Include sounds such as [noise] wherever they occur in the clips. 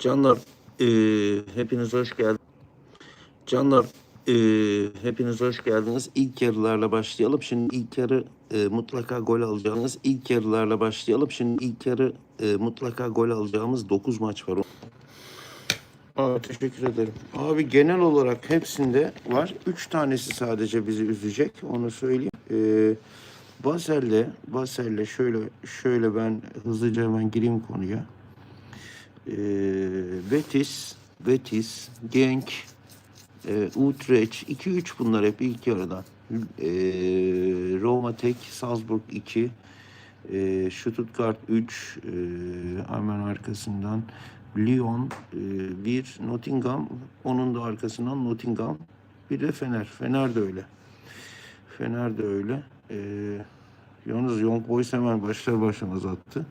Canlar e, hepiniz hoş geldiniz. Canlar e, hepiniz hoş geldiniz. İlk yarılarla başlayalım. Şimdi ilk yarı e, mutlaka gol alacağınız ilk yarılarla başlayalım. Şimdi ilk yarı e, mutlaka gol alacağımız 9 maç var. Aa, teşekkür ederim. Abi genel olarak hepsinde var. Üç tanesi sadece bizi üzecek. Onu söyleyeyim. Ee, Basel'le, Basel'le şöyle şöyle ben hızlıca hemen gireyim konuya. Ee, Betis, Betis, Genk, e, Utrecht 2-3 bunlar hep ilk yarıdan. Ee, Roma tek, Salzburg 2, e, Stuttgart 3, e, hemen arkasından Lyon 1, Nottingham, onun da arkasından Nottingham, bir de Fener. Fener de öyle. Fener de öyle. E, yalnız Young Boys hemen başlar başlamaz attı.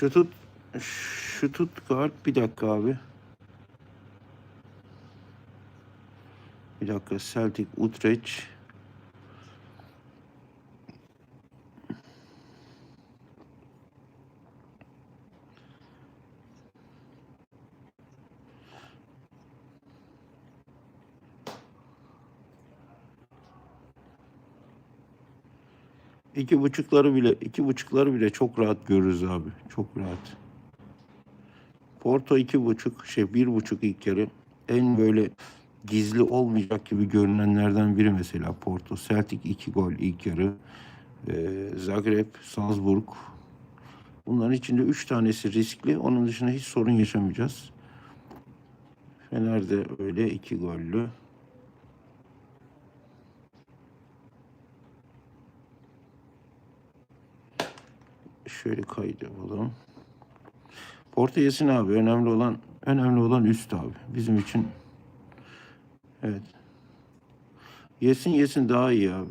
Şu tut, şu Stuttgart bir dakika abi. Bir dakika Celtic Utrecht. İki buçukları bile iki buçukları bile çok rahat görürüz abi. Çok rahat. Porto iki buçuk şey bir buçuk ilk yarı. En böyle gizli olmayacak gibi görünenlerden biri mesela Porto. Celtic iki gol ilk yarı. Ee, Zagreb, Salzburg. Bunların içinde üç tanesi riskli. Onun dışında hiç sorun yaşamayacağız. Fener de öyle iki gollü. Şöyle kaydedalım. Porto yesin abi. Önemli olan önemli olan üst abi. Bizim için evet. Yesin yesin daha iyi abi.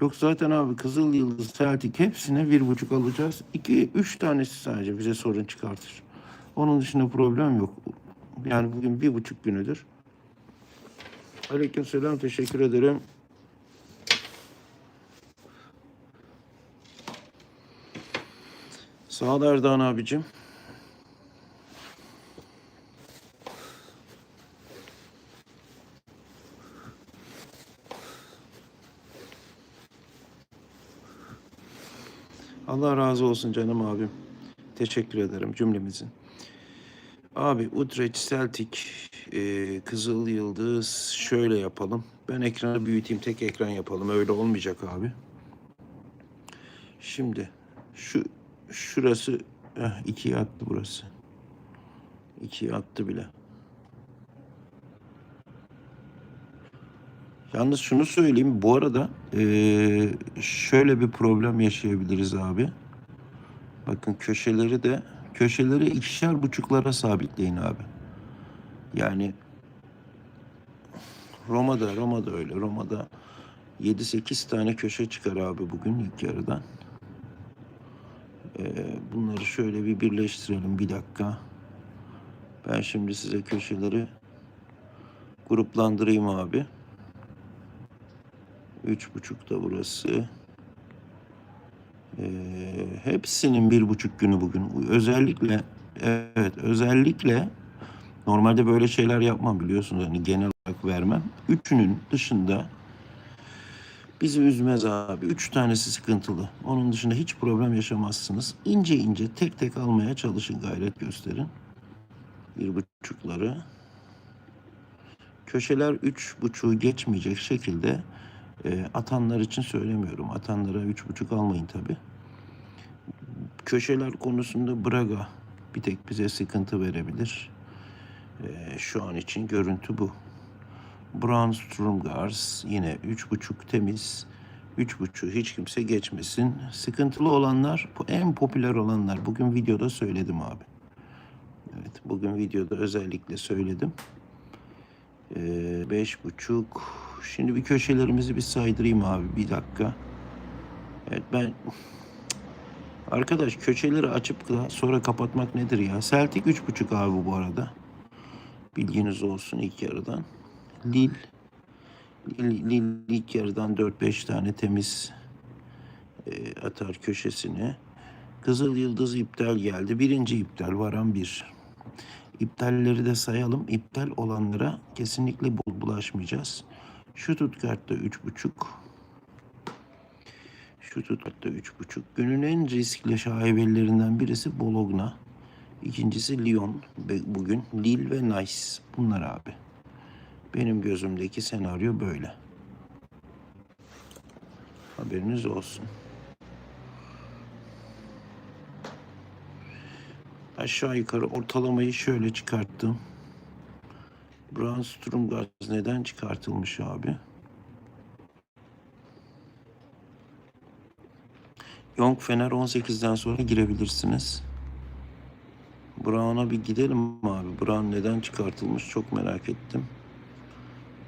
Yok zaten abi Kızıl Yıldız, Celtic hepsine bir buçuk alacağız. İki, üç tanesi sadece bize sorun çıkartır. Onun dışında problem yok. Yani bugün bir buçuk günüdür. Aleykümselam teşekkür ederim. Sağ ol Erdoğan abicim. Allah razı olsun canım abim. Teşekkür ederim cümlemizin. Abi Utrecht Celtic e, Kızıl Yıldız şöyle yapalım. Ben ekranı büyüteyim tek ekran yapalım. Öyle olmayacak abi. Şimdi şu şurası eh, ikiye attı burası. İkiye attı bile. Yalnız şunu söyleyeyim. Bu arada eee, şöyle bir problem yaşayabiliriz abi. Bakın köşeleri de köşeleri ikişer buçuklara sabitleyin abi. Yani Roma'da Roma'da öyle. Roma'da 7-8 tane köşe çıkar abi bugün ilk yarıdan. Ee, bunları şöyle bir birleştirelim bir dakika. Ben şimdi size köşeleri gruplandırayım abi. Üç buçuk da burası. Ee, hepsinin bir buçuk günü bugün. Özellikle evet özellikle normalde böyle şeyler yapmam biliyorsunuz hani genel olarak vermem. Üçünün dışında bizi üzmez abi. Üç tanesi sıkıntılı. Onun dışında hiç problem yaşamazsınız. İnce ince tek tek almaya çalışın gayret gösterin. Bir buçukları. Köşeler üç buçuğu geçmeyecek şekilde e, atanlar için söylemiyorum. Atanlara üç buçuk almayın tabi. Köşeler konusunda Braga bir tek bize sıkıntı verebilir. E, şu an için görüntü bu. Brown Strumgars yine üç buçuk temiz. Üç buçuğu hiç kimse geçmesin. Sıkıntılı olanlar, bu en popüler olanlar. Bugün videoda söyledim abi. Evet, bugün videoda özellikle söyledim. Ee, beş buçuk. Şimdi bir köşelerimizi bir saydırayım abi. Bir dakika. Evet ben... Arkadaş köşeleri açıp da sonra kapatmak nedir ya? Celtic üç buçuk abi bu arada. Bilginiz olsun ilk yarıdan. Lille Lille, Lille ilk yarıdan 4-5 tane temiz e, atar köşesine. Kızıl Yıldız iptal geldi. Birinci iptal varan bir. İptalleri de sayalım. İptal olanlara kesinlikle bul- bulaşmayacağız. Şu tutkartta üç buçuk. Şu tutkartta üç buçuk. Günün en riskli şaibelilerinden birisi Bologna. İkincisi Lyon. Bugün Lille ve Nice. Bunlar abi. Benim gözümdeki senaryo böyle. Haberiniz olsun. Aşağı yukarı ortalamayı şöyle çıkarttım. Brown Strumgaz neden çıkartılmış abi? Young Fener 18'den sonra girebilirsiniz. Brown'a bir gidelim abi. Brown neden çıkartılmış çok merak ettim.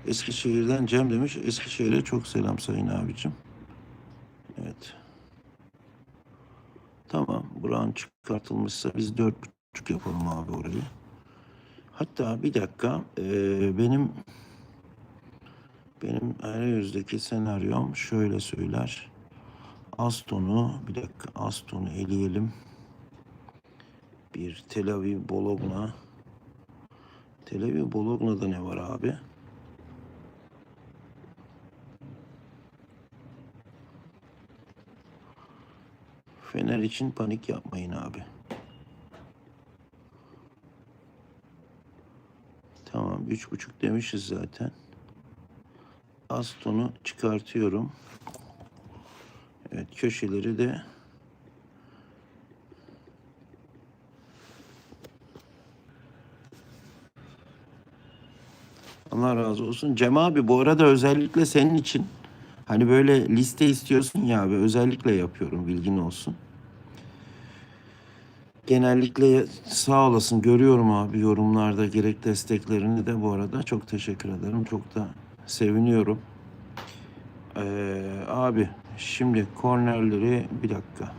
Eskişehir'den Cem demiş. Eskişehir'e çok selam sayın abicim. Evet. Tamam. Brown çıkartılmışsa biz dört buçuk yapalım abi orayı. Hatta bir dakika. eee, benim benim arayüzdeki senaryom şöyle söyler. Aston'u bir dakika Aston'u eleyelim. Bir Tel Aviv Bologna. Tel Aviv Bologna'da ne var abi? Fener için panik yapmayın abi. Tamam üç buçuk demişiz zaten. Aston'u çıkartıyorum. Evet köşeleri de Allah razı olsun. Cem abi bu arada özellikle senin için hani böyle liste istiyorsun ya abi özellikle yapıyorum bilgin olsun. Genellikle sağ olasın görüyorum abi yorumlarda gerek desteklerini de bu arada çok teşekkür ederim. Çok da seviniyorum. Ee, abi şimdi kornerleri bir dakika.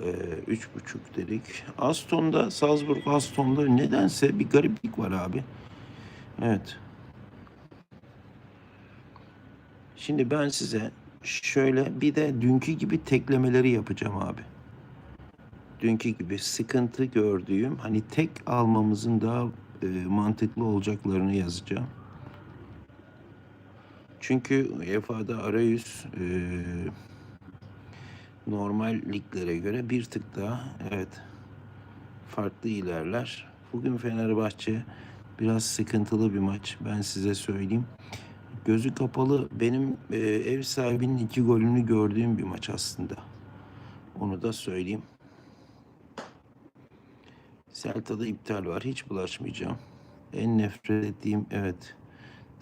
Ee, üç buçuk dedik. Aston'da Salzburg Aston'da nedense bir gariplik var abi. Evet. Şimdi ben size şöyle bir de dünkü gibi teklemeleri yapacağım abi. Dünkü gibi sıkıntı gördüğüm hani tek almamızın daha e, mantıklı olacaklarını yazacağım. Çünkü UEFA'da arayüz e, normal liglere göre bir tık daha evet farklı ilerler. Bugün Fenerbahçe biraz sıkıntılı bir maç. Ben size söyleyeyim. Gözü kapalı benim e, ev sahibinin iki golünü gördüğüm bir maç aslında. Onu da söyleyeyim. Celta'da iptal var. Hiç bulaşmayacağım. En nefret ettiğim evet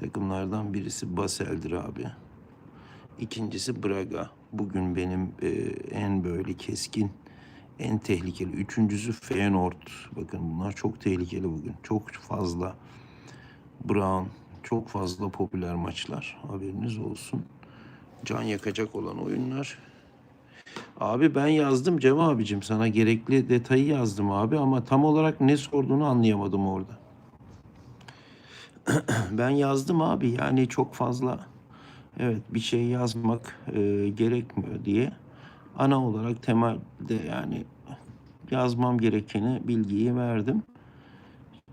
takımlardan birisi Basel'dir abi. İkincisi Braga. Bugün benim e, en böyle keskin, en tehlikeli. Üçüncüsü Feyenoord. Bakın bunlar çok tehlikeli bugün. Çok fazla Brown, çok fazla popüler maçlar. Haberiniz olsun. Can yakacak olan oyunlar. Abi ben yazdım Cem abicim sana gerekli detayı yazdım abi ama tam olarak ne sorduğunu anlayamadım orada. [clears throat] ben yazdım abi yani çok fazla evet bir şey yazmak e, gerekmiyor diye ana olarak temelde yani yazmam gerekeni bilgiyi verdim.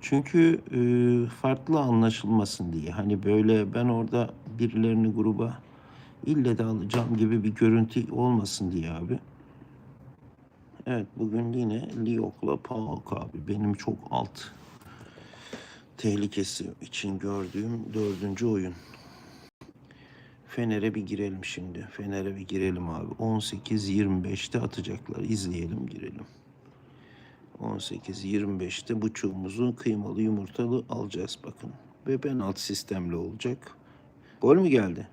Çünkü e, farklı anlaşılmasın diye hani böyle ben orada birilerini gruba ille de alacağım gibi bir görüntü olmasın diye abi. Evet bugün yine Liok'la Paok abi benim çok alt tehlikesi için gördüğüm dördüncü oyun. Fener'e bir girelim şimdi. Fener'e bir girelim abi. 18-25'te atacaklar. İzleyelim girelim. 18-25'te buçuğumuzu kıymalı yumurtalı alacağız bakın. Ve penaltı sistemli olacak. Gol mü geldi?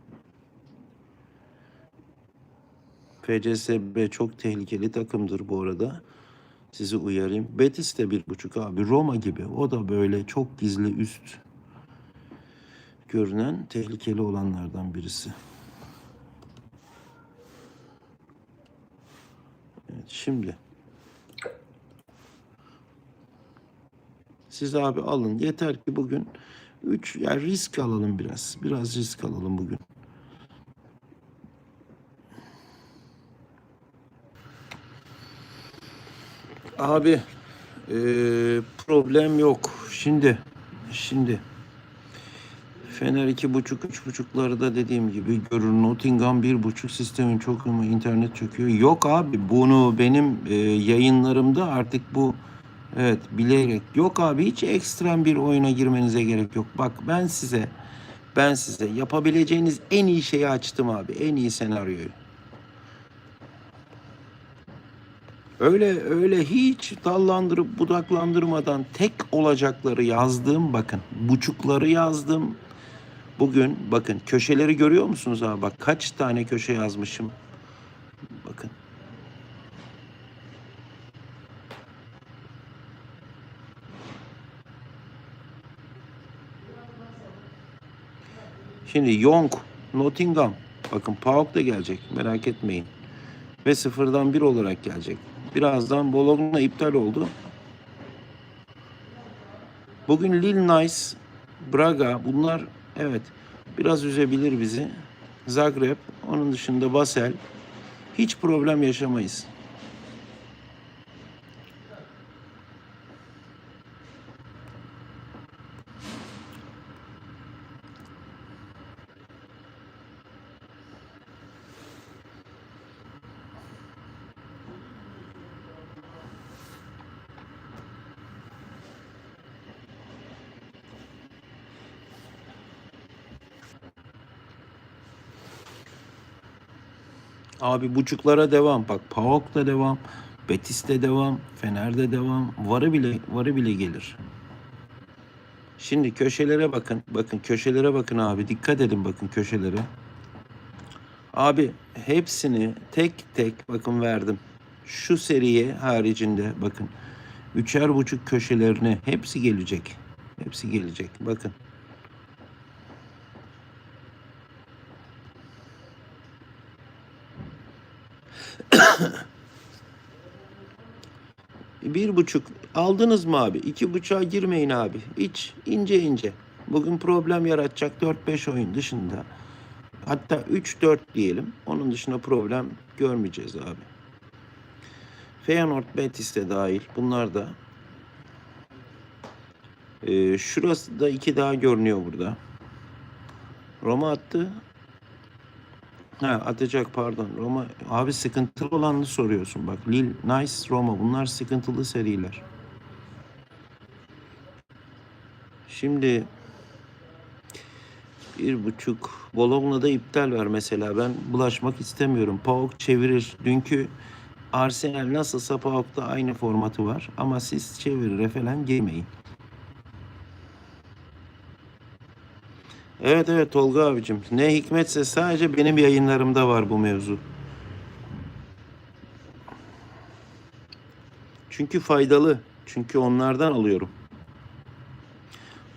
FCSB çok tehlikeli takımdır bu arada. Sizi uyarayım. Betis de bir buçuk abi. Roma gibi. O da böyle çok gizli üst görünen tehlikeli olanlardan birisi. Evet, şimdi siz abi alın. Yeter ki bugün 3 yani risk alalım biraz. Biraz risk alalım bugün. Abi eee, problem yok. Şimdi şimdi Fener iki buçuk, üç buçuklarda dediğim gibi görür. Nottingham bir buçuk sistemin çok ama internet çöküyor. Yok abi bunu benim e, yayınlarımda artık bu evet bilerek yok abi hiç ekstrem bir oyuna girmenize gerek yok. Bak ben size ben size yapabileceğiniz en iyi şeyi açtım abi. En iyi senaryoyu. Öyle öyle hiç dallandırıp budaklandırmadan tek olacakları yazdım bakın. Buçukları yazdım. Bugün bakın köşeleri görüyor musunuz abi? Bak kaç tane köşe yazmışım. Bakın. Şimdi Young, Nottingham. Bakın Pauk da gelecek. Merak etmeyin. Ve sıfırdan bir olarak gelecek. Birazdan Bologna iptal oldu. Bugün Lil Nice, Braga bunlar evet biraz üzebilir bizi. Zagreb, onun dışında Basel. Hiç problem yaşamayız. Abi buçuklara devam. Bak PAOK'ta devam. Betis'te devam. Fener'de devam. Varı bile varı bile gelir. Şimdi köşelere bakın. Bakın köşelere bakın abi. Dikkat edin bakın köşelere. Abi hepsini tek tek bakın verdim. Şu seriye haricinde bakın. Üçer buçuk köşelerine hepsi gelecek. Hepsi gelecek. Bakın. [coughs] Bir buçuk aldınız mı abi? İki buçuğa girmeyin abi. Hiç ince ince. Bugün problem yaratacak 4-5 oyun dışında. Hatta 3-4 diyelim. Onun dışında problem görmeyeceğiz abi. Feyenoord Betis de dahil. Bunlar da. Ee, şurası da iki daha görünüyor burada. Roma attı. Ha atacak pardon. Roma abi sıkıntılı olanını soruyorsun. Bak Lille, Nice, Roma bunlar sıkıntılı seriler. Şimdi bir buçuk Bologna'da iptal var mesela. Ben bulaşmak istemiyorum. PAOK çevirir. Dünkü Arsenal nasılsa PAOK'ta aynı formatı var. Ama siz çevirir falan girmeyin. Evet evet Tolga abicim. Ne hikmetse sadece benim yayınlarımda var bu mevzu. Çünkü faydalı. Çünkü onlardan alıyorum.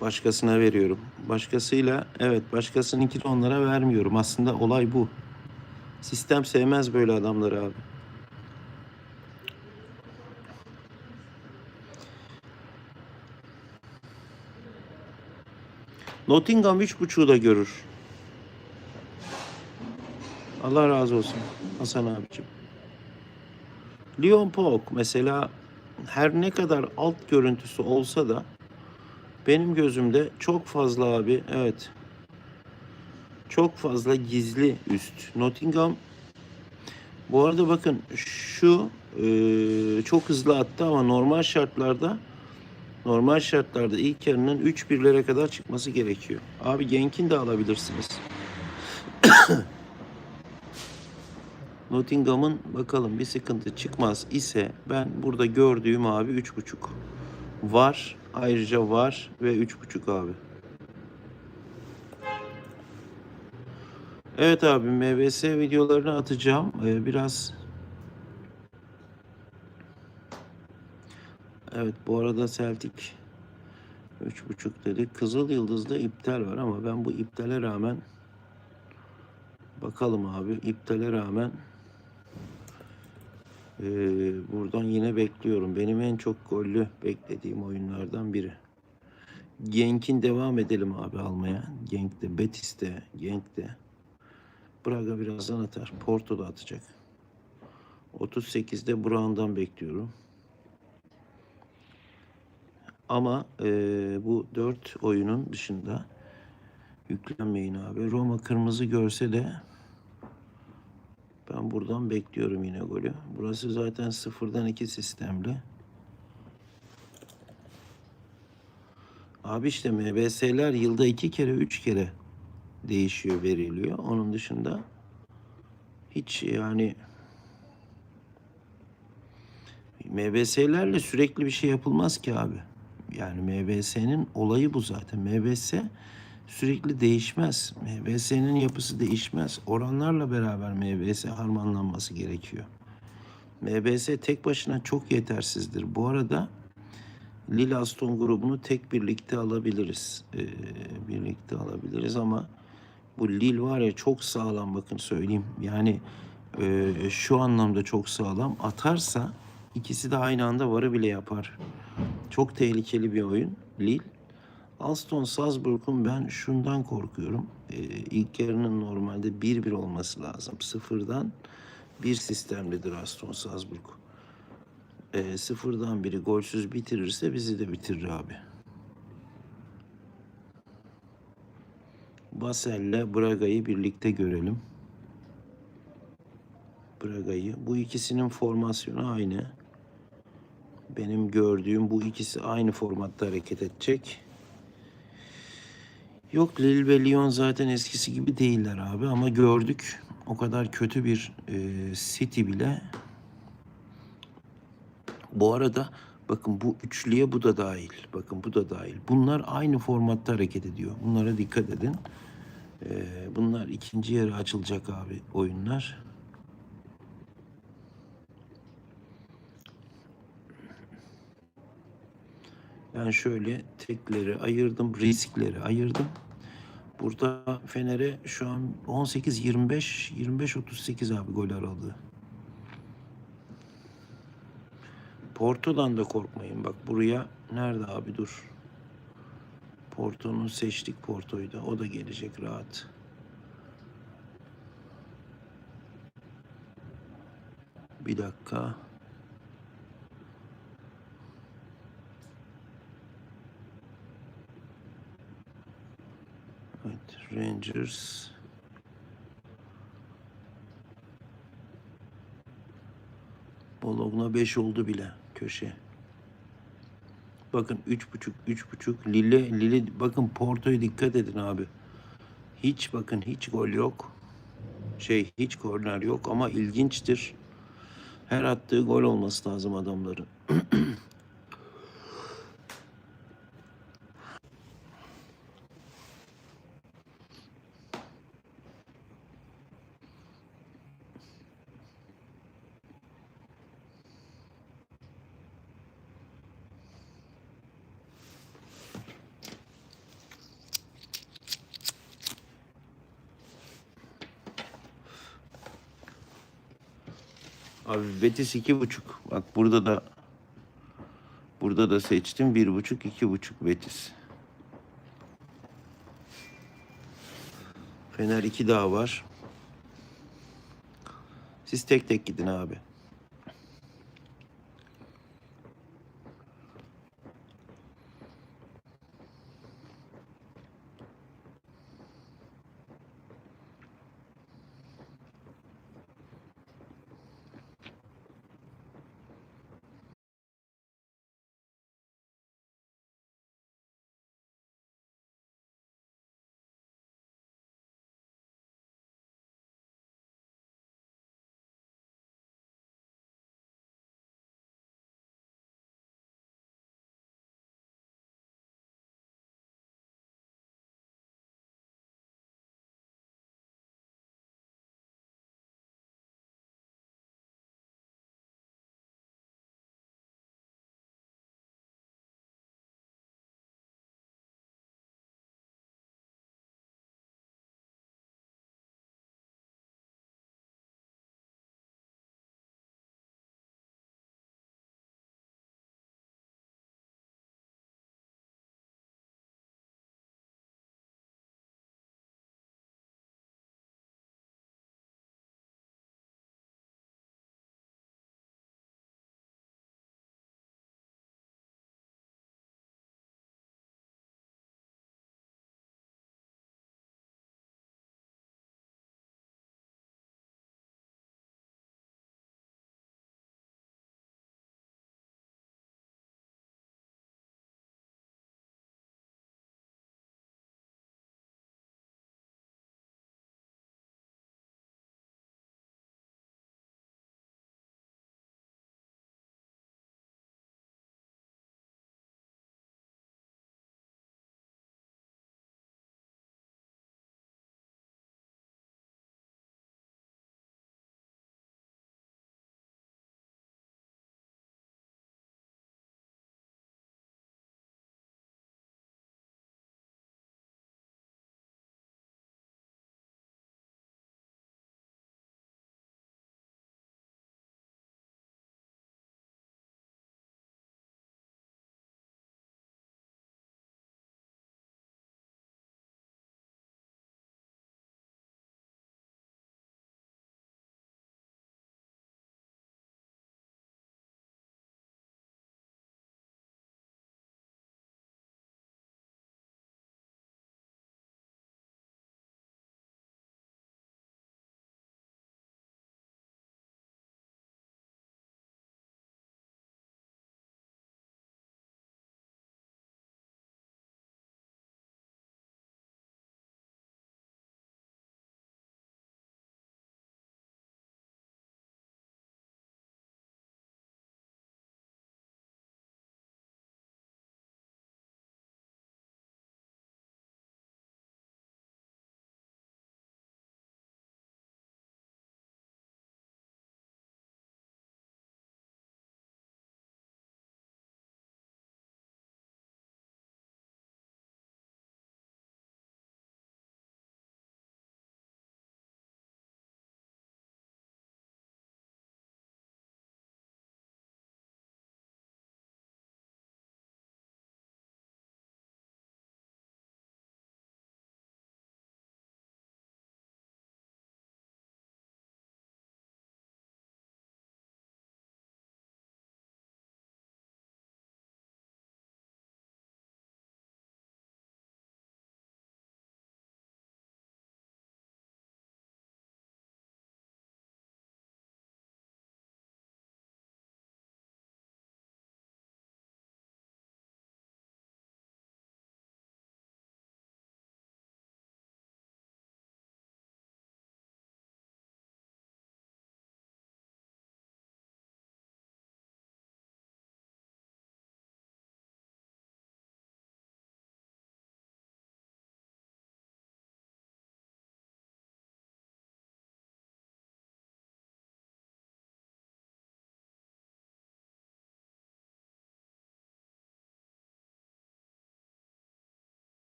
Başkasına veriyorum. Başkasıyla evet başkasınınki de onlara vermiyorum. Aslında olay bu. Sistem sevmez böyle adamları abi. Nottingham üç buçuğu da görür. Allah razı olsun Hasan abicim. Lyon Pok mesela her ne kadar alt görüntüsü olsa da benim gözümde çok fazla abi evet çok fazla gizli üst. Nottingham bu arada bakın şu e, çok hızlı attı ama normal şartlarda normal şartlarda ilk yarının 3-1'lere kadar çıkması gerekiyor. Abi Genk'in de alabilirsiniz. [coughs] Nottingham'ın bakalım bir sıkıntı çıkmaz ise ben burada gördüğüm abi 3.5 var. Ayrıca var ve 3.5 abi. Evet abi MBS videolarını atacağım. Ee, biraz Evet bu arada Celtic 3.5 dedik. Kızıl Yıldız'da iptal var ama ben bu iptale rağmen bakalım abi iptale rağmen ee, buradan yine bekliyorum. Benim en çok gollü beklediğim oyunlardan biri. Genk'in devam edelim abi almaya. Genk'te, Betis'te, Genk'te. Braga birazdan atar. Porto da atacak. 38'de Brown'dan bekliyorum. Ama eee, bu dört oyunun dışında yüklenmeyin abi. Roma kırmızı görse de ben buradan bekliyorum yine golü. Burası zaten sıfırdan iki sistemli. Abi işte MBS'ler yılda iki kere, üç kere değişiyor, veriliyor. Onun dışında hiç yani MBS'lerle sürekli bir şey yapılmaz ki abi. Yani MBS'nin olayı bu zaten. MBS sürekli değişmez. MBS'nin yapısı değişmez. Oranlarla beraber MBS harmanlanması gerekiyor. MBS tek başına çok yetersizdir. Bu arada Lille Aston grubunu tek birlikte alabiliriz. Ee, birlikte alabiliriz ama bu Lille var ya çok sağlam bakın söyleyeyim. Yani e, şu anlamda çok sağlam. Atarsa ikisi de aynı anda varı bile yapar. Çok tehlikeli bir oyun Lille. Alston Salzburg'un ben şundan korkuyorum. Ee, ilk yarının normalde 1-1 olması lazım. Sıfırdan bir sistemlidir Aston Salzburg. Ee, sıfırdan biri golsüz bitirirse bizi de bitirir abi. Basel'le Braga'yı birlikte görelim. Braga'yı. Bu ikisinin formasyonu aynı. Benim gördüğüm bu ikisi aynı formatta hareket edecek. Yok Lille ve Lyon zaten eskisi gibi değiller abi ama gördük. O kadar kötü bir e, City bile. Bu arada bakın bu üçlüye bu da dahil. Bakın bu da dahil. Bunlar aynı formatta hareket ediyor. Bunlara dikkat edin. E, bunlar ikinci yarı açılacak abi oyunlar. Ben şöyle tekleri ayırdım, riskleri ayırdım. Burada Fener'e şu an 18-25, 25-38 abi gol aralığı. Porto'dan da korkmayın. Bak buraya nerede abi dur. Porto'nun seçtik Porto'yu da. O da gelecek rahat. Bir dakika. Evet, Rangers. Bologna 5 oldu bile köşe. Bakın üç buçuk, üç buçuk. Lille, Lille, bakın Porto'ya dikkat edin abi. Hiç bakın hiç gol yok. Şey hiç korner yok ama ilginçtir. Her attığı gol olması lazım adamların. [clears throat] Abi Betis iki buçuk. Bak burada da burada da seçtim bir buçuk iki buçuk Betis. Fener iki daha var. Siz tek tek gidin abi.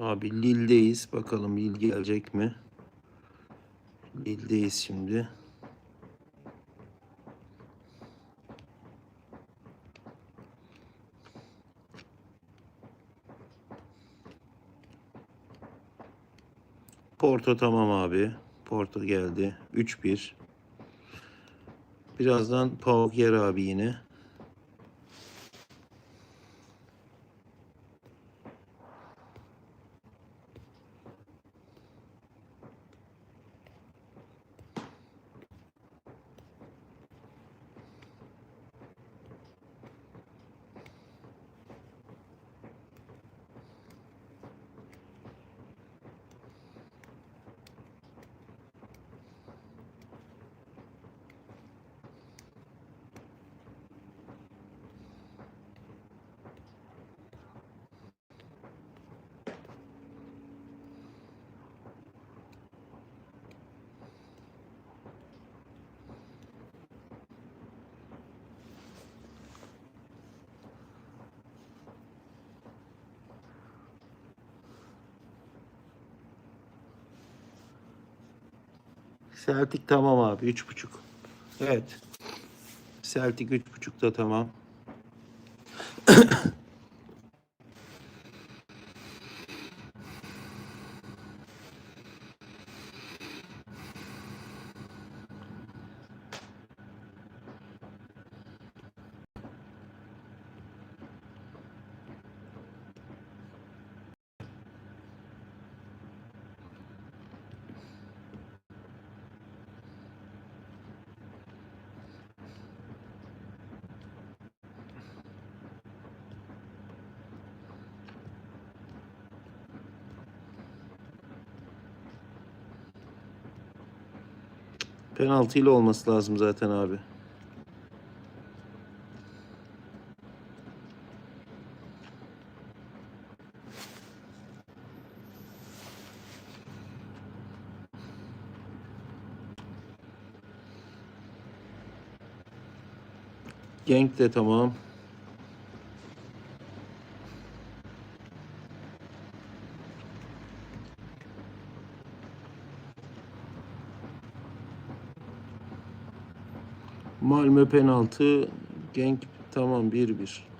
Abi Lille'deyiz. Bakalım Lille gelecek mi? Lille'deyiz şimdi. Porto tamam abi. Porto geldi. 3-1. Birazdan Pauk yer abi yine. Celtic tamam abi. Üç buçuk. Evet. Celtic üç buçukta tamam. Penaltıyla olması lazım zaten abi. Genk de tamam. Malmö penaltı. Genk tamam 1-1.